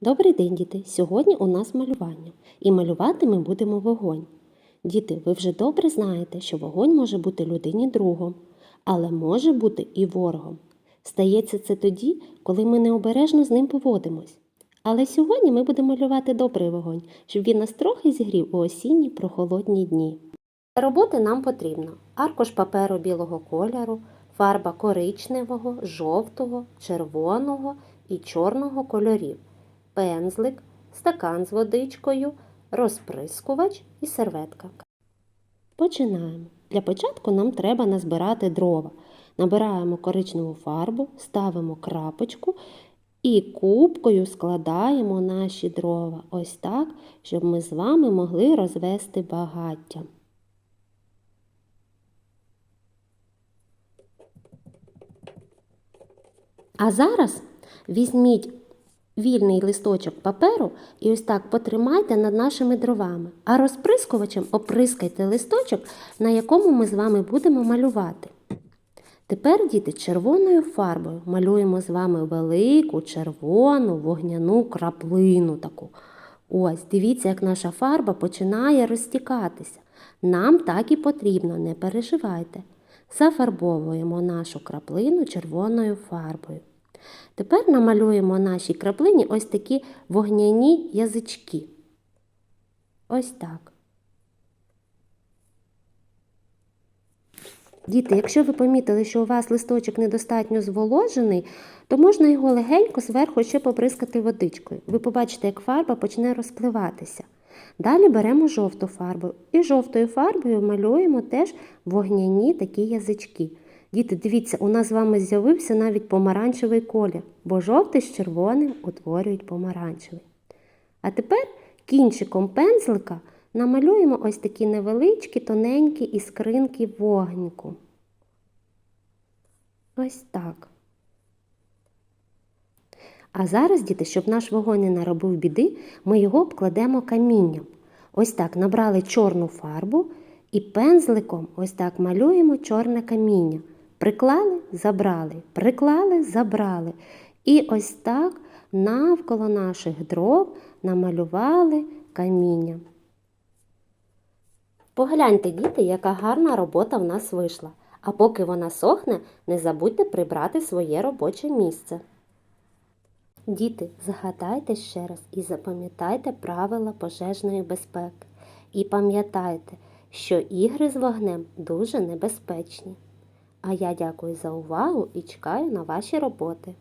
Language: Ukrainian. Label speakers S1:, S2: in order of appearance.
S1: Добрий день, діти! Сьогодні у нас малювання, і малювати ми будемо вогонь. Діти, ви вже добре знаєте, що вогонь може бути людині другом, але може бути і ворогом. Стається це тоді, коли ми необережно з ним поводимось. Але сьогодні ми будемо малювати добрий вогонь, щоб він нас трохи зігрів у осінні прохолодні дні. Для роботи нам потрібно аркуш паперу білого кольору, фарба коричневого, жовтого, червоного і чорного кольорів, пензлик, стакан з водичкою, розприскувач і серветка. Починаємо. Для початку нам треба назбирати дрова. Набираємо коричневу фарбу, ставимо крапочку і кубкою складаємо наші дрова. Ось так, щоб ми з вами могли розвести багаття. А зараз візьміть вільний листочок паперу і ось так потримайте над нашими дровами, а розприскувачем оприскайте листочок, на якому ми з вами будемо малювати. Тепер, діти, червоною фарбою малюємо з вами велику червону вогняну краплину таку. Ось, дивіться, як наша фарба починає розтікатися. Нам так і потрібно, не переживайте. Зафарбовуємо нашу краплину червоною фарбою. Тепер намалюємо нашій краплині ось такі вогняні язички. Ось так. Діти, якщо ви помітили, що у вас листочок недостатньо зволожений, то можна його легенько зверху ще поприскати водичкою. Ви побачите, як фарба почне розпливатися. Далі беремо жовту фарбу і жовтою фарбою малюємо теж вогняні такі язички. Діти, дивіться, у нас з вами з'явився навіть помаранчевий колір, бо жовтий з червоним утворюють помаранчевий. А тепер кінчиком пензлика намалюємо ось такі невеличкі, тоненькі іскринки вогнику. Ось так. А зараз, діти, щоб наш вогонь не наробив біди, ми його обкладемо камінням. Ось так набрали чорну фарбу і пензликом ось так малюємо чорне каміння. Приклали, забрали, приклали, забрали. І ось так навколо наших дров намалювали каміння. Погляньте, діти, яка гарна робота в нас вийшла. А поки вона сохне, не забудьте прибрати своє робоче місце. Діти, згадайте ще раз і запам'ятайте правила пожежної безпеки. І пам'ятайте, що ігри з вогнем дуже небезпечні. А я дякую за увагу і чекаю на ваші роботи.